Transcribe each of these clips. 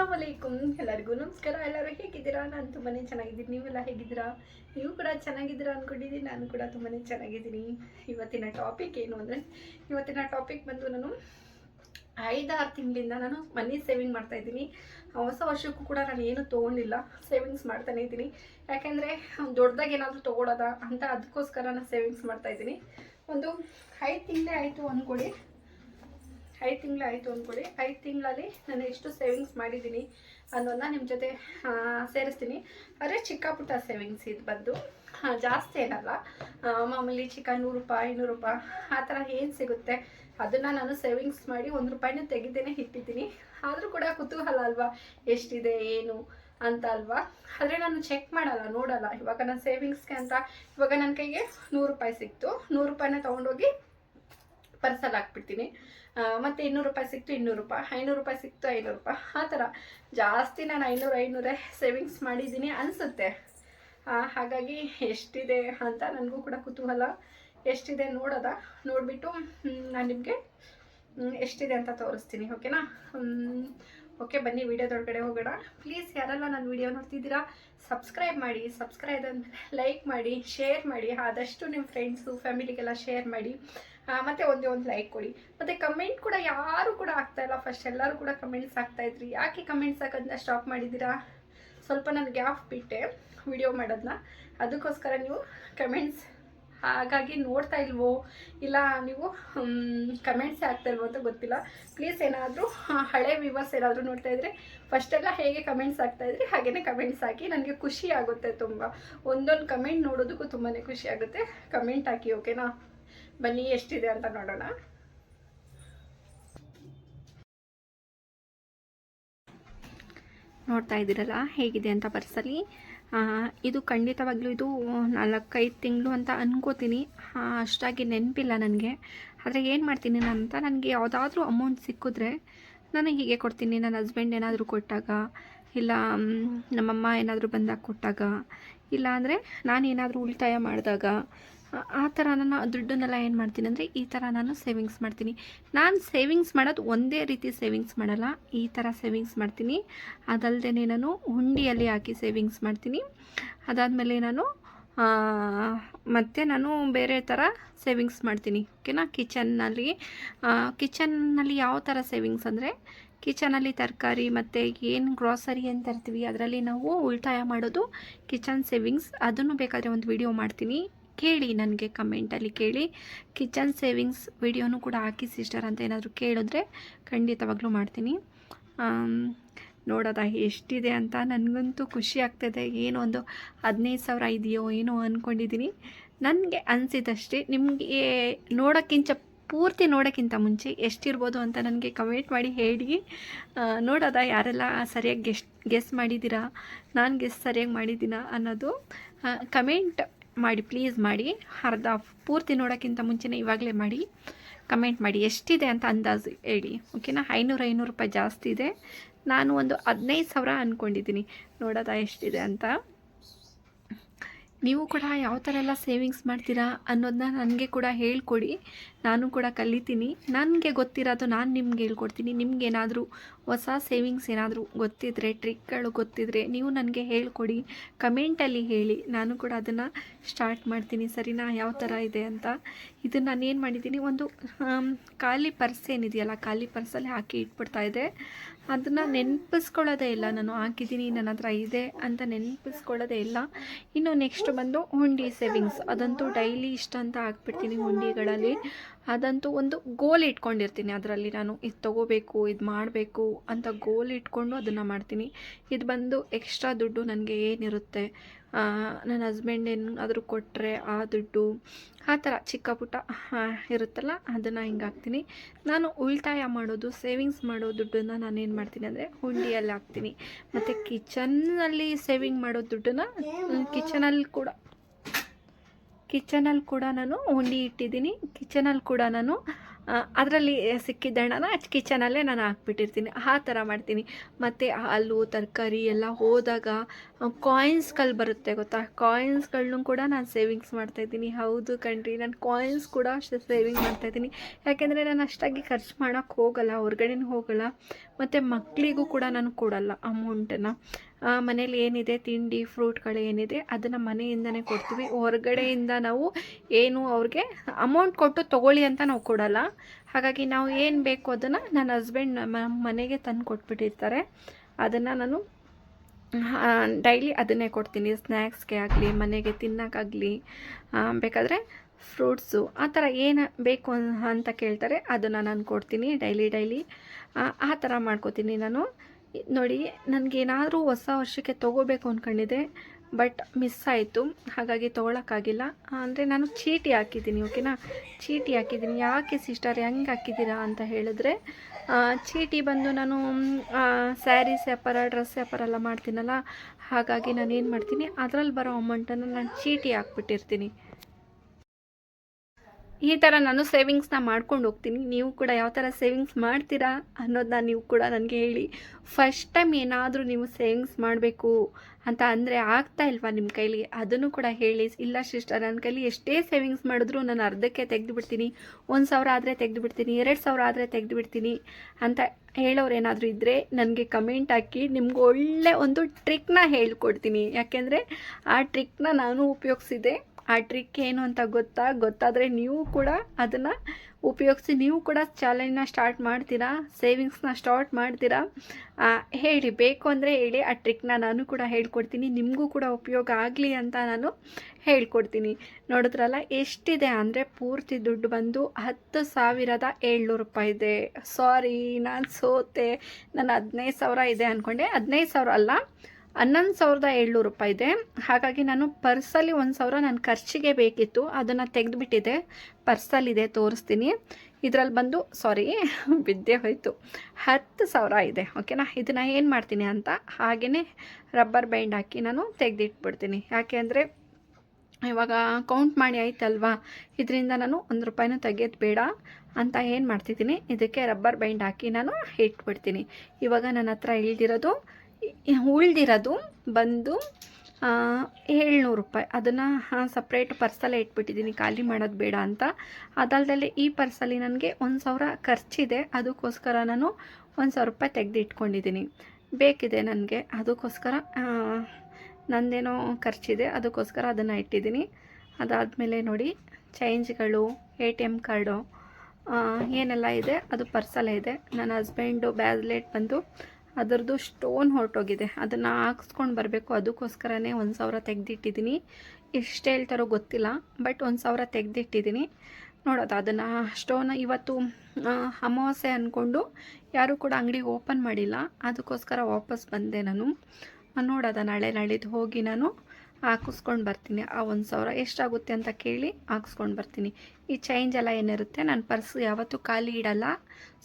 ಅಲೈಕುಮ್ ಎಲ್ಲರಿಗೂ ನಮಸ್ಕಾರ. ಎಲ್ಲರೂ ಹೇಗಿದ್ದೀರಾ? ನಾನು ತುಂಬಾ ಚೆನ್ನಾಗಿದ್ದೀನಿ. ನೀವೆಲ್ಲ ಹೇಗಿದ್ದೀರಾ? ನೀವು ಕೂಡ ಚೆನ್ನಾಗಿದ್ದೀರಾ ಅಂದ್ಕೊಂಡಿದ್ದೀನಿ ನಾನು ಕೂಡ ತುಂಬಾ ಚೆನ್ನಾಗಿದ್ದೀನಿ. ಇವತ್ತಿನ ಟಾಪಿಕ್ ಏನು ಅಂದರೆ, ಇವತ್ತಿನ ಟಾಪಿಕ್ ಬಂದು ನಾನು ಐದಾರು ತಿಂಗಳಿಂದ ನಾನು ಮನಿ ಸೇವಿಂಗ್ ಮಾಡ್ತಾ ಇದ್ದೀನಿ. ಹೊಸ ವರ್ಷಕ್ಕೂ ಕೂಡ ನಾನು ಏನು ತೊಗೊಂಡಿಲ್ಲ. ಸೇವಿಂಗ್ಸ್ ಮಾಡ್ತಾನೆ ಇದ್ದೀನಿ. ಯಾಕೆಂದರೆ, ದೊಡ್ಡದಾಗಿ ಏನಾದರೂ ತೊಗೊಳೋದ ಅಂತ ಅದಕ್ಕೋಸ್ಕರ ನಾನು ಸೇವಿಂಗ್ಸ್ ಮಾಡ್ತಾ ಇದ್ದೀನಿ. ಒಂದು ಐದು ತಿಂಗಳೇ ಆಯಿತು ಅಂದ್ಕೊಳ್ಳಿ ಐದು ತಿಂಗಳು ಆಯಿತು ಅಂದ್ಕೊಳ್ಳಿ. ಐದು ತಿಂಗಳಲ್ಲಿ ನಾನು ಎಷ್ಟು ಸೇವಿಂಗ್ಸ್ ಮಾಡಿದ್ದೀನಿ ಅನ್ನೋದನ್ನ ನಿಮ್ಮ ಜೊತೆ ಸೇರಿಸ್ತೀನಿ. ಆದರೆ ಚಿಕ್ಕ ಪುಟ್ಟ ಸೇವಿಂಗ್ಸ್ ಇದು ಬಂದು ಜಾಸ್ತಿ ಏನಲ್ಲ. ಮಾಮೂಲಿ ಚಿಕ್ಕ ನೂರು ರೂಪಾಯಿ, ಐನೂರು ರೂಪಾಯಿ, ಆ ಥರ ಏನು ಸಿಗುತ್ತೆ? ಅದನ್ನು ನಾನು ಸೇವಿಂಗ್ಸ್ ಮಾಡಿ ಒಂದು ರೂಪಾಯಿನ ತೆಗೆದೇನೆ ಇಟ್ಟಿದ್ದೀನಿ. ಆದರೂ ಕೂಡ ಕುತೂಹಲ ಅಲ್ವಾ? ಎಷ್ಟಿದೆ, ಏನು ಅಂತ ಅಲ್ವಾ? ಆದರೆ ನಾನು ಚೆಕ್ ಮಾಡಲ್ಲ, ನೋಡಲ್ಲ. ಇವಾಗ ನನ್ನ ಸೇವಿಂಗ್ಸ್ಗೆ ಅಂತ, ಇವಾಗ ನನ್ನ ಕೈಗೆ ನೂರು ರೂಪಾಯಿ ಸಿಕ್ತು. ನೂರು ರೂಪಾಯಿನ ತೊಗೊಂಡೋಗಿ ಪರ್ಸಲ್ಲಿ ಹಾಕ್ಬಿಡ್ತೀನಿ. ಮತ್ತೆ ಇನ್ನೂರು ರೂಪಾಯಿ ಸಿಕ್ತು, ಇನ್ನೂರು ರೂಪಾಯಿ. ಐನೂರು ರೂಪಾಯಿ ಸಿಕ್ತು, ಐನೂರು ರೂಪಾಯಿ. ಆ ಥರ. ಜಾಸ್ತಿ ನಾನು ಐನೂರು, ಐನೂರೇ ಸೇವಿಂಗ್ಸ್ ಮಾಡಿದ್ದೀನಿ ಅನಿಸುತ್ತೆ. ಹಾಗಾಗಿ ಎಷ್ಟಿದೆ ಅಂತ ನನಗೂ ಕೂಡ ಕುತೂಹಲ. ಎಷ್ಟಿದೆ ನೋಡೋದ. ನೋಡಿಬಿಟ್ಟು ನಾನು ನಿಮಗೆ ಎಷ್ಟಿದೆ ಅಂತ ತೋರಿಸ್ತೀನಿ ಓಕೆನಾ ಓಕೆ, ಬನ್ನಿ, ವಿಡಿಯೋದೊಳಗಡೆ ಹೋಗೋಣ. ಪ್ಲೀಸ್ ಯಾರೆಲ್ಲ ನನ್ನ ವಿಡಿಯೋ ನೋಡ್ತಿದ್ದೀರಾ ಸಬ್ಸ್ಕ್ರೈಬ್ ಮಾಡಿ ಸಬ್ಸ್ಕ್ರೈಬ್ ಅಂದರೆ ಲೈಕ್ ಮಾಡಿ ಶೇರ್ ಮಾಡಿ, ಆದಷ್ಟು ನಿಮ್ಮ ಫ್ರೆಂಡ್ಸು ಫ್ಯಾಮಿಲಿಗೆಲ್ಲ ಶೇರ್ ಮಾಡಿ. ಮತ್ತೆ ಒಂದೇ ಒಂದು ಲೈಕ್ ಕೊಡಿ. ಮತ್ತೆ ಕಮೆಂಟ್ ಕೂಡ ಯಾರು ಕೂಡ ಆಗ್ತಾ ಇಲ್ಲ. ಫಸ್ಟ್ ಎಲ್ಲರೂ ಕೂಡ ಕಮೆಂಟ್ಸ್ ಆಗ್ತಾ ಇದ್ರಿ. ಯಾಕೆ ಕಮೆಂಟ್ಸ್ ಹಾಕೋದನ್ನ ಸ್ಟಾಪ್ ಮಾಡಿದ್ದೀರಾ? ಸ್ವಲ್ಪ ನಾನು ಗ್ಯಾಪ್ ಬಿಟ್ಟೆ ವಿಡಿಯೋ ಮಾಡೋದನ್ನ. ಅದಕ್ಕೋಸ್ಕರ ನೀವು ಕಮೆಂಟ್ಸ್ ಹಾಗಾಗಿ ನೋಡ್ತಾ ಇಲ್ವೋ? ಇಲ್ಲ, ನೀವು ಕಮೆಂಟ್ಸ್ ಹಾಕ್ತಾ ಇಲ್ವೋ ಅಂತ ಗೊತ್ತಿಲ್ಲ. ಪ್ಲೀಸ್ ಏನಾದರೂ ಹಳೆ ವಿವರ್ಸ್ ಏನಾದರೂ ನೋಡ್ತಾ ಇದ್ರೆ ಫಸ್ಟೆಲ್ಲ ಹೇಗೆ ಕಮೆಂಟ್ಸ್ ಆಗ್ತಾ ಇದ್ರೆ, ಹಾಗೇನೆ ಕಮೆಂಟ್ಸ್ ಹಾಕಿ ನನಗೆ ಖುಷಿ ಆಗುತ್ತೆ ತುಂಬ. ಒಂದೊಂದು ಕಮೆಂಟ್ ನೋಡೋದಕ್ಕೂ ತುಂಬಾ ಖುಷಿ ಆಗುತ್ತೆ. ಕಮೆಂಟ್ ಹಾಕಿ ಓಕೆನಾ ಬನ್ನಿ, ಎಷ್ಟಿದೆ ಅಂತ ನೋಡೋಣ. ನೋಡ್ತಾ ಇದ್ದೀರಲ್ಲ, ಹೇಗಿದೆ ಅಂತ ಪರ್ಸಲ್ಲಿ? ಇದು ಖಂಡಿತವಾಗ್ಲೂ ಇದು ನಾಲ್ಕೈದು ತಿಂಗಳು ಅಂತ ಅನ್ಕೋತೀನಿ. ಅಷ್ಟಾಗಿ ನೆನಪಿಲ್ಲ ನನಗೆ. ಆದರೆ ಏನು ಮಾಡ್ತೀನಿ ಅಂತ ನನಗೆ ಯಾವುದಾದ್ರೂ ಅಮೌಂಟ್ ಸಿಕ್ಕಿದ್ರೆ ನಾನು ಹೀಗೆ ಕೊಡ್ತೀನಿ. ನನ್ನ ಹಸ್ಬೆಂಡ್ ಏನಾದರೂ ಕೊಟ್ಟಾಗ, ಇಲ್ಲ ನಮ್ಮಮ್ಮ ಏನಾದರೂ ಬಂದಾಗ ಕೊಟ್ಟಾಗ, ಇಲ್ಲ ನಾನು ಏನಾದರೂ ಉಳಿತಾಯ ಮಾಡಿದಾಗ ಆ- ಥರ ನಾನು ದುಡ್ಡನ್ನೆಲ್ಲ ಏನು ಮಾಡ್ತೀನಿ ಅಂದರೆ ಈ ಥರ ನಾನು ಸೇವಿಂಗ್ಸ್ ಮಾಡ್ತೀನಿ. ನಾನು ಸೇವಿಂಗ್ಸ್ ಮಾಡೋದು ಒಂದೇ ರೀತಿ ಸೇವಿಂಗ್ಸ್ ಮಾಡಲ್ಲ, ಈ ಥರ ಸೇವಿಂಗ್ಸ್ ಮಾಡ್ತೀನಿ. ಅದಲ್ಲದೆ ನಾನು ಹುಂಡಿಯಲ್ಲಿ ಹಾಕಿ ಸೇವಿಂಗ್ಸ್ ಮಾಡ್ತೀನಿ. ಅದಾದಮೇಲೆ ನಾನು ಮತ್ತೆ ನಾನು ಬೇರೆ ಥರ ಸೇವಿಂಗ್ಸ್ ಮಾಡ್ತೀನಿ. ಓಕೆನಾ ಕಿಚನ್ನಲ್ಲಿ ಕಿಚನ್ನಲ್ಲಿ ಯಾವ ಥರ ಸೇವಿಂಗ್ಸ್ ಅಂದರೆ ಕಿಚನಲ್ಲಿ ತರಕಾರಿ ಮತ್ತು ಏನು ಗ್ರಾಸರಿ ಏನು ತರ್ತೀವಿ ಅದರಲ್ಲಿ ನಾವು ಉಳಿತಾಯ ಮಾಡೋದು ಕಿಚನ್ ಸೇವಿಂಗ್ಸ್ ಅದನ್ನು ಬೇಕಾದರೆ ಒಂದು ವಿಡಿಯೋ ಮಾಡ್ತೀನಿ. ಕೇಳಿ, ನನಗೆ ಕಮೆಂಟಲ್ಲಿ ಕೇಳಿ. ಕಿಚನ್ ಸೇವಿಂಗ್ಸ್ ವಿಡಿಯೋನು ಕೂಡ ಹಾಕಿ ಸಿಸ್ಟರ್ ಅಂತ ಏನಾದರೂ ಕೇಳಿದ್ರೆ ಖಂಡಿತವಾಗ್ಲೂ ಮಾಡ್ತೀನಿ. ನೋಡೋದಾ ಎಷ್ಟಿದೆ ಅಂತ ನನಗಂತೂ ಖುಷಿ ಆಗ್ತಿದೆ. ಏನೋ ಒಂದು ಹದಿನೈದು ಸಾವಿರ ಇದೆಯೋ ಏನೋ ಅಂದ್ಕೊಂಡಿದ್ದೀನಿ ನನಗೆ ಅನಿಸಿದಷ್ಟೇ, ನಿಮಗೆ ನೋಡೋಕ್ಕಿಂತ ಪೂರ್ತಿ ನೋಡೋಕ್ಕಿಂತ ಮುಂಚೆ ಎಷ್ಟಿರ್ಬೋದು ಅಂತ ನನಗೆ ಕಮೆಂಟ್ ಮಾಡಿ ಹೇಳಿ. ನೋಡೋದ ಯಾರೆಲ್ಲ ಸರಿಯಾಗಿ ಗೆಸ್ ಗೆಸ್ ಮಾಡಿದ್ದೀರಾ, ನಾನು ಗೆಸ್ ಸರಿಯಾಗಿ ಮಾಡಿದ್ದೀನಾ ಅನ್ನೋದು ಕಮೆಂಟ್ ಮಾಡಿ ಪ್ಲೀಸ್ ಮಾಡಿ. ಅರ್ಧ ಪೂರ್ತಿ ನೋಡೋಕ್ಕಿಂತ ಮುಂಚೆನೇ ಇವಾಗಲೇ ಮಾಡಿ. ಕಮೆಂಟ್ ಮಾಡಿ. ಎಷ್ಟಿದೆ ಅಂತ ಅಂದಾಜು ಹೇಳಿ. ಓಕೆನಾ ಐನೂರು ಐನೂರು ರೂಪಾಯಿ ಜಾಸ್ತಿ ಇದೆ. ನಾನು ಒಂದು ಹದಿನೈದು ಸಾವಿರ ಅಂದ್ಕೊಂಡಿದ್ದೀನಿ ನೋಡೋದಾ ಎಷ್ಟಿದೆ ಅಂತ? ನೀವು ಕೂಡ ಯಾವ ಥರ ಎಲ್ಲ ಸೇವಿಂಗ್ಸ್ ಮಾಡ್ತೀರಾ ಅನ್ನೋದನ್ನ ನನಗೆ ಕೂಡ ಹೇಳ್ಕೊಡಿ. ನಾನು ಕೂಡ ಕಲಿತೀನಿ. ನನಗೆ ಗೊತ್ತಿರೋದು ನಾನು ನಿಮ್ಗೆ ಹೇಳ್ಕೊಡ್ತೀನಿ. ನಿಮ್ಗೆ ಏನಾದರೂ ಹೊಸ ಸೇವಿಂಗ್ಸ್ ಏನಾದರೂ ಗೊತ್ತಿದ್ರೆ ಟ್ರಿಕ್ಗಳು ಗೊತ್ತಿದ್ರೆ ನೀವು ನನಗೆ ಹೇಳ್ಕೊಡಿ. ಕಮೆಂಟಲ್ಲಿ ಹೇಳಿ. ನಾನು ಕೂಡ ಅದನ್ನು ಸ್ಟಾರ್ಟ್ ಮಾಡ್ತೀನಿ. ಸರಿನಾ? ಯಾವ ಥರ ಇದೆ ಅಂತ. ಇದನ್ನು ನಾನು ಏನು ಮಾಡಿದ್ದೀನಿ? ಒಂದು ಖಾಲಿ ಪರ್ಸ್ ಏನಿದೆಯಲ್ಲ, ಖಾಲಿ ಪರ್ಸಲ್ಲಿ ಹಾಕಿ ಇಟ್ಬಿಡ್ತಾ ಇದೆ ಅದನ್ನು ನೆನಪಿಸ್ಕೊಳ್ಳೋದೇ ಇಲ್ಲ. ನಾನು ಹಾಕಿದ್ದೀನಿ, ನನ್ನ ಹತ್ರ ಇದೆ ಅಂತ ನೆನಪಿಸ್ಕೊಳ್ಳೋದೇ ಇಲ್ಲ. ಇನ್ನು ನೆಕ್ಸ್ಟ್ ಬಂದು ಹುಂಡಿ ಸೇವಿಂಗ್ಸ್ ಅದಂತೂ ಡೈಲಿ ಇಷ್ಟ ಅಂತ ಹಾಕ್ಬಿಡ್ತೀನಿ ಹುಂಡಿಗಳಲ್ಲಿ. ಅದಂತೂ ಒಂದು ಗೋಲ್ ಇಟ್ಕೊಂಡಿರ್ತೀನಿ ಅದರಲ್ಲಿ ನಾನು. ಇದು ತೊಗೋಬೇಕು, ಇದು ಮಾಡಬೇಕು ಅಂತ ಗೋಲ್ ಇಟ್ಕೊಂಡು ಅದನ್ನು ಮಾಡ್ತೀನಿ. ಇದು ಬಂದು ಎಕ್ಸ್ಟ್ರಾ ದುಡ್ಡು ನನಗೆ ಏನಿರುತ್ತೆ? ನನ್ನ ಹಸ್ಬೆಂಡ್ ಏನಾದರೂ ಕೊಟ್ಟರೆ ಆ ದುಡ್ಡು, ಆ ಥರ ಚಿಕ್ಕ ಪುಟ್ಟ ಇರುತ್ತಲ್ಲ, ಅದನ್ನು ಹಿಂಗೆ ಹಾಕ್ತೀನಿ. ನಾನು ಉಳಿತಾಯ ಮಾಡೋದು ಸೇವಿಂಗ್ಸ್ ಮಾಡೋ ದುಡ್ಡನ್ನು ನಾನು ಏನು ಮಾಡ್ತೀನಿ ಅಂದರೆ ಹುಂಡಿಯಲ್ಲಿ ಹಾಕ್ತೀನಿ. ಮತ್ತು ಕಿಚನ್ನಲ್ಲಿ ಸೇವಿಂಗ್ ಮಾಡೋ ದುಡ್ಡನ್ನು ಕಿಚನಲ್ಲಿ ಕೂಡ ಕಿಚನಲ್ಲಿ ಕೂಡ ನಾನು ಹುಂಡಿ ಇಟ್ಟಿದ್ದೀನಿ. ಕಿಚನಲ್ಲಿ ಕೂಡ ನಾನು ಅದರಲ್ಲಿ ಸಿಕ್ಕಿದ್ದ ಹಣನ ಕಿಚನಲ್ಲೇ ನಾನು ಹಾಕ್ಬಿಟ್ಟಿರ್ತೀನಿ. ಆ ಥರ ಮಾಡ್ತೀನಿ. ಮತ್ತು ಹಾಲು, ತರಕಾರಿ ಎಲ್ಲ ಹೋದಾಗ ಕಾಯಿನ್ಸ್ಗಳು ಬರುತ್ತೆ ಗೊತ್ತಾ? ಕಾಯಿನ್ಸ್ಗಳನ್ನೂ ಕೂಡ ನಾನು ಸೇವಿಂಗ್ಸ್ ಮಾಡ್ತಾಯಿದ್ದೀನಿ ಹೌದು ಕಣ್ರಿ, ನಾನು ಕಾಯಿನ್ಸ್ ಕೂಡ ಅಷ್ಟು ಸೇವಿಂಗ್ ಮಾಡ್ತಾಯಿದ್ದೀನಿ ಯಾಕೆಂದರೆ ನಾನು ಅಷ್ಟಾಗಿ ಖರ್ಚು ಮಾಡೋಕ್ಕೆ ಹೋಗಲ್ಲ, ಹೊರ್ಗಡೆನೂ ಹೋಗಲ್ಲ. ಮತ್ತು ಮಕ್ಕಳಿಗೂ ಕೂಡ ನಾನು ಕೊಡಲ್ಲ ಅಮೌಂಟನ್ನು ಮನೇಲಿ ಏನಿದೆ? ತಿಂಡಿ, ಫ್ರೂಟ್ಗಳು ಏನಿದೆ? ಅದನ್ನು ಮನೆಯಿಂದನೇ ಕೊಡ್ತೀವಿ. ಹೊರಗಡೆಯಿಂದ ನಾವು ಏನು ಅವ್ರಿಗೆ ಅಮೌಂಟ್ ಕೊಟ್ಟು ತೊಗೊಳ್ಳಿ ಅಂತ ನಾವು ಕೊಡಲ್ಲ. ಹಾಗಾಗಿ ನಾವು ಏನು ಬೇಕು ಅದನ್ನು ನನ್ನ ಹಸ್ಬೆಂಡ್ ಮನೆಗೆ ತಂದು ಕೊಟ್ಬಿಟ್ಟಿರ್ತಾರೆ. ಅದನ್ನು ನಾನು ಡೈಲಿ ಅದನ್ನೇ ಕೊಡ್ತೀನಿ. ಸ್ನ್ಯಾಕ್ಸ್ಗೆ ಆಗಲಿ, ಮನೆಗೆ ತಿನ್ನೋಕ್ಕಾಗಲಿ ಬೇಕಾದರೆ ಫ್ರೂಟ್ಸು ಆ ಥರ ಏನು ಬೇಕು ಅಂತ ಕೇಳ್ತಾರೆ, ಅದನ್ನು ನಾನು ಕೊಡ್ತೀನಿ. ಡೈಲಿ ಡೈಲಿ ಆ ಥರ ಮಾಡ್ಕೋತೀನಿ ನಾನು. ನೋಡಿ, ನನಗೇನಾದರೂ ಹೊಸ ವರ್ಷಕ್ಕೆ ತೊಗೋಬೇಕು ಅಂದ್ಕೊಂಡಿದ್ದೆ ಬಟ್ ಮಿಸ್ ಆಯಿತು. ಹಾಗಾಗಿ ತೊಗೊಳಕ್ಕಾಗಿಲ್ಲ. ಅಂದರೆ ನಾನು ಚೀಟಿ ಹಾಕಿದ್ದೀನಿ, ಓಕೆನಾ? ಚೀಟಿ ಹಾಕಿದ್ದೀನಿ. ಯಾಕೆ ಸಿಸ್ಟರ್ ಹೆಂಗೆ ಹಾಕಿದ್ದೀರಾ ಅಂತ ಹೇಳಿದ್ರೆ ಚೀಟಿ ಬಂದು ನಾನು ಸ್ಯಾರೀಸ್ ವ್ಯಾಪಾರ ಡ್ರೆಸ್ ವ್ಯಾಪಾರ ಎಲ್ಲ ಮಾಡ್ತೀನಲ್ಲ, ಹಾಗಾಗಿ ನಾನು ಏನು ಮಾಡ್ತೀನಿ ಅದರಲ್ಲಿ ಬರೋ ಅಮೌಂಟನ್ನು ನಾನು ಚೀಟಿ ಹಾಕ್ಬಿಟ್ಟಿರ್ತೀನಿ. ಈ ಥರ ನಾನು ಸೇವಿಂಗ್ಸ್ನ ಮಾಡ್ಕೊಂಡು ಹೋಗ್ತೀನಿ. ನೀವು ಕೂಡ ಯಾವ ಥರ ಸೇವಿಂಗ್ಸ್ ಮಾಡ್ತೀರಾ ಅನ್ನೋದನ್ನ ನೀವು ಕೂಡ ನನಗೆ ಹೇಳಿ. ಫಸ್ಟ್ ಟೈಮ್ ಏನಾದರೂ ನೀವು ಸೇವಿಂಗ್ಸ್ ಮಾಡಬೇಕು ಅಂತ ಅಂದರೆ ಆಗ್ತಾ ಇಲ್ವಾ ನಿಮ್ಮ ಕೈಲಿ? ಅದನ್ನು ಕೂಡ ಹೇಳಿ. ಇಲ್ಲ ಸಿಸ್ಟರ್ ನನ್ನ ಕೈಲಿ ಎಷ್ಟೇ ಸೇವಿಂಗ್ಸ್ ಮಾಡಿದ್ರು ನಾನು ಅರ್ಧಕ್ಕೆ ತೆಗೆದು ಬಿಡ್ತೀನಿ ಒಂದು ಸಾವಿರ ಆದರೆ ತೆಗೆದು ಬಿಡ್ತೀನಿ ಎರಡು ಸಾವಿರ ಆದರೆ ತೆಗೆದು ಬಿಡ್ತೀನಿ ಅಂತ ಹೇಳೋರು ಏನಾದರೂ ಇದ್ದರೆ ನನಗೆ ಕಮೆಂಟ್ ಹಾಕಿ. ನಿಮ್ಗೆ ಒಳ್ಳೆ ಒಂದು ಟ್ರಿಕ್ನ ಹೇಳ್ಕೊಡ್ತೀನಿ. ಯಾಕೆಂದರೆ ಆ ಟ್ರಿಕ್ನ ನಾನು ಉಪಯೋಗಿಸಿದೆ ಆ ಟ್ರಿಕ್ ಏನು ಅಂತ ಗೊತ್ತಾ? ಗೊತ್ತಾದರೆ ನೀವು ಕೂಡ ಅದನ್ನು ಉಪಯೋಗಿಸಿ, ನೀವು ಕೂಡ ಚಾಲೆಂಜ್ನ ಸ್ಟಾರ್ಟ್ ಮಾಡ್ತೀರಾ? ಸೇವಿಂಗ್ಸ್ನ ಸ್ಟಾರ್ಟ್ ಮಾಡ್ತೀರಾ? ಹೇಳಿ, ಬೇಕು ಅಂದರೆ ಹೇಳಿ, ಆ ಟ್ರಿಕ್ನ ನಾನು ಕೂಡ ಹೇಳ್ಕೊಡ್ತೀನಿ. ನಿಮಗೂ ಕೂಡ ಉಪಯೋಗ ಆಗಲಿ ಅಂತ ನಾನು ಹೇಳ್ಕೊಡ್ತೀನಿ. ನೋಡಿದ್ರಲ್ಲ, ಎಷ್ಟಿದೆ ಅಂದರೆ ಪೂರ್ತಿ ದುಡ್ಡು ಬಂದು ಹತ್ತು ಸಾವಿರದ ಏಳ್ನೂರು ರೂಪಾಯಿ ಇದೆ. ಸಾರಿ ನಾನು ಸೋತೆ. ನಾನು ಹದಿನೈದು ಸಾವಿರ ಇದೆ ಅಂದ್ಕೊಂಡೆ ಹದಿನೈದು ಸಾವಿರ ಅಲ್ಲ ಹನ್ನೊಂದು ಸಾವಿರದ ಏಳ್ನೂರು ರೂಪಾಯಿ ಇದೆ. ಹಾಗಾಗಿ ನಾನು ಪರ್ಸಲ್ಲಿ ಒಂದು ಸಾವಿರ ನನ್ನ ಖರ್ಚಿಗೆ ಬೇಕಿತ್ತು. ಅದನ್ನು ತೆಗೆದುಬಿಟ್ಟಿದೆ. ಪರ್ಸಲ್ಲಿದೆ, ತೋರಿಸ್ತೀನಿ. ಇದರಲ್ಲಿ ಬಂದು ಸಾರಿ ಬಿದ್ದೆ ಹೋಯಿತು. ಹತ್ತು ಸಾವಿರ ಇದೆ ಓಕೆನಾ ಇದನ್ನು ಏನು ಮಾಡ್ತೀನಿ ಅಂತ? ಹಾಗೆಯೇ ರಬ್ಬರ್ ಬೈಂಡ್ ಹಾಕಿ ನಾನು ತೆಗೆದಿಟ್ಬಿಡ್ತೀನಿ. ಯಾಕೆ ಅಂದರೆ, ಇವಾಗ ಕೌಂಟ್ ಮಾಡಿ ಆಯ್ತಲ್ವಾ? ಇದರಿಂದ ನಾನು ಒಂದು ರೂಪಾಯಿನೂ ತೆಗೆಯೋದು ಬೇಡ ಅಂತ ಏನು ಮಾಡ್ತಿದ್ದೀನಿ? ಇದಕ್ಕೆ ರಬ್ಬರ್ ಬೈಂಡ್ ಹಾಕಿ ನಾನು ಇಟ್ಬಿಡ್ತೀನಿ. ಇವಾಗ ನನ್ನ ಹತ್ರ ಇಳ್ದಿರೋದು ಉಳ್ದಿರೋದು ಬಂದು ಏಳ್ನೂರು ರೂಪಾಯಿ. ಅದನ್ನು ಸಪ್ರೇಟ್ ಪರ್ಸಲ್ಲೇ ಇಟ್ಬಿಟ್ಟಿದ್ದೀನಿ. ಖಾಲಿ ಮಾಡೋದು ಬೇಡ ಅಂತ. ಅದಲ್ಲದೆ ಈ ಪರ್ಸಲ್ಲಿ ನನಗೆ ಒಂದು ಸಾವಿರ ಖರ್ಚಿದೆ. ಅದಕ್ಕೋಸ್ಕರ ನಾನು ಒಂದು ಸಾವಿರ ರೂಪಾಯಿ ತೆಗೆದು ಇಟ್ಕೊಂಡಿದ್ದೀನಿ. ಬೇಕಿದೆ ನನಗೆ. ಅದಕ್ಕೋಸ್ಕರ ನಂದೇನೋ ಖರ್ಚಿದೆ. ಅದಕ್ಕೋಸ್ಕರ ಅದನ್ನು ಇಟ್ಟಿದ್ದೀನಿ. ಅದಾದಮೇಲೆ ನೋಡಿ ಚೇಂಜ್ಗಳು ಎ ಟಿ ಎಂ ಕಾರ್ಡು ಏನೆಲ್ಲ ಇದೆ, ಅದು ಪರ್ಸಲ್ಲೇ ಇದೆ. ನನ್ನ ಹಸ್ಬೆಂಡು ಬ್ಯಾಸ್ಲೆಟ್ ಬಂದು ಅದರದ್ದು ಸ್ಟೋನ್ ಹೊರಟೋಗಿದೆ. ಅದನ್ನು ಹಾಕ್ಸ್ಕೊಂಡು ಬರಬೇಕು. ಅದಕ್ಕೋಸ್ಕರನೇ ಒಂದು ಸಾವಿರ ತೆಗೆದಿಟ್ಟಿದ್ದೀನಿ ಎಷ್ಟು ಹೇಳ್ತಾರೋ ಗೊತ್ತಿಲ್ಲ, ಬಟ್ ಒಂದು ಸಾವಿರ ತೆಗೆದಿಟ್ಟಿದ್ದೀನಿ ನೋಡೋದು, ಅದನ್ನು ಸ್ಟೋನ್ ಇವತ್ತು ಅಮಾವಾಸ್ಯೆ ಅಂದ್ಕೊಂಡು ಯಾರೂ ಕೂಡ ಅಂಗಡಿ ಓಪನ್ ಮಾಡಿಲ್ಲ. ಅದಕ್ಕೋಸ್ಕರ ವಾಪಸ್ ಬಂದೆ ನಾನು. ನೋಡೋದ, ನಾಳೆ ನಾಳಿದ್ದು ಹೋಗಿ ನಾನು. ಹಾಕಿಸ್ಕೊಂಡು ಬರ್ತೀನಿ. ಆ ಒಂದು ಸಾವಿರ ಎಷ್ಟಾಗುತ್ತೆ ಅಂತ ಕೇಳಿ ಹಾಕಿಸ್ಕೊಂಡು ಬರ್ತೀನಿ. ಈ ಚೇಂಜ್ ಎಲ್ಲ ಏನಿರುತ್ತೆ, ನಾನು ಪರ್ಸ್ ಯಾವತ್ತೂ ಖಾಲಿ ಇಡಲ್ಲ.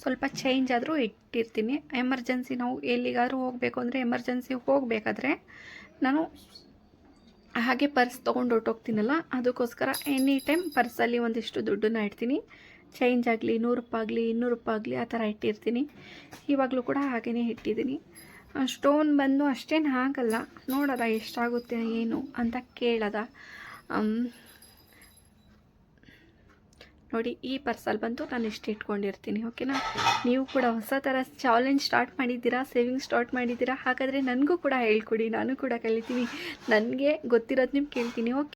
ಸ್ವಲ್ಪ ಚೇಂಜ್ ಆದರೂ ಇಟ್ಟಿರ್ತೀನಿ. ಎಮರ್ಜೆನ್ಸಿ ನಾವು ಎಲ್ಲಿಗಾದ್ರೂ ಹೋಗಬೇಕು ಅಂದರೆ ಎಮರ್ಜೆನ್ಸಿ ಹೋಗಬೇಕಾದ್ರೆ ನಾನು ಹಾಗೆ ಪರ್ಸ್ ತೊಗೊಂಡು ಹೊಟ್ಟೋಗ್ತೀನಲ್ಲ ಅದಕ್ಕೋಸ್ಕರ ಎನಿ ಟೈಮ್ ಪರ್ಸಲ್ಲಿ ಒಂದಿಷ್ಟು ದುಡ್ಡನ್ನ ಇಡ್ತೀನಿ. ಚೇಂಜ್ ಆಗಲಿ ನೂರು ರೂಪಾಯಿ ಆಗಲಿ ಇನ್ನೂರು ರೂಪಾಯಿ ಆಗಲಿ ಆ ಥರ ಇಟ್ಟಿರ್ತೀನಿ. ಇವಾಗಲೂ ಕೂಡ ಹಾಗೆಯೇ ಇಟ್ಟಿದ್ದೀನಿ. ಸ್ಟೋನ್ ಬಂದು ಅಷ್ಟೇನು ಆಗಲ್ಲ ನೋಡೋದ ಎಷ್ಟಾಗುತ್ತೆ, ಏನು ಅಂತ ಕೇಳದ. ನೋಡಿ, ಈ ಪರ್ಸಲ್ಲಿ ಬಂತು, ನಾನು ಇಷ್ಟು ಇಟ್ಕೊಂಡಿರ್ತೀನಿ ಓಕೆನಾ ನೀವು ಕೂಡ ಹೊಸ ಥರ ಚಾಲೆಂಜ್ ಸ್ಟಾರ್ಟ್ ಮಾಡಿದ್ದೀರಾ ಸೇವಿಂಗ್ ಸ್ಟಾರ್ಟ್ ಮಾಡಿದ್ದೀರಾ, ಹಾಗಾದರೆ ನನಗೂ ಕೂಡ ಹೇಳ್ಕೊಡಿ, ನಾನು ಕೂಡ ಕಲಿತೀನಿ ನನಗೆ ಗೊತ್ತಿರೋದು ನಿಮ್ಗೆ ಕೇಳ್ತೀನಿ ಓಕೆ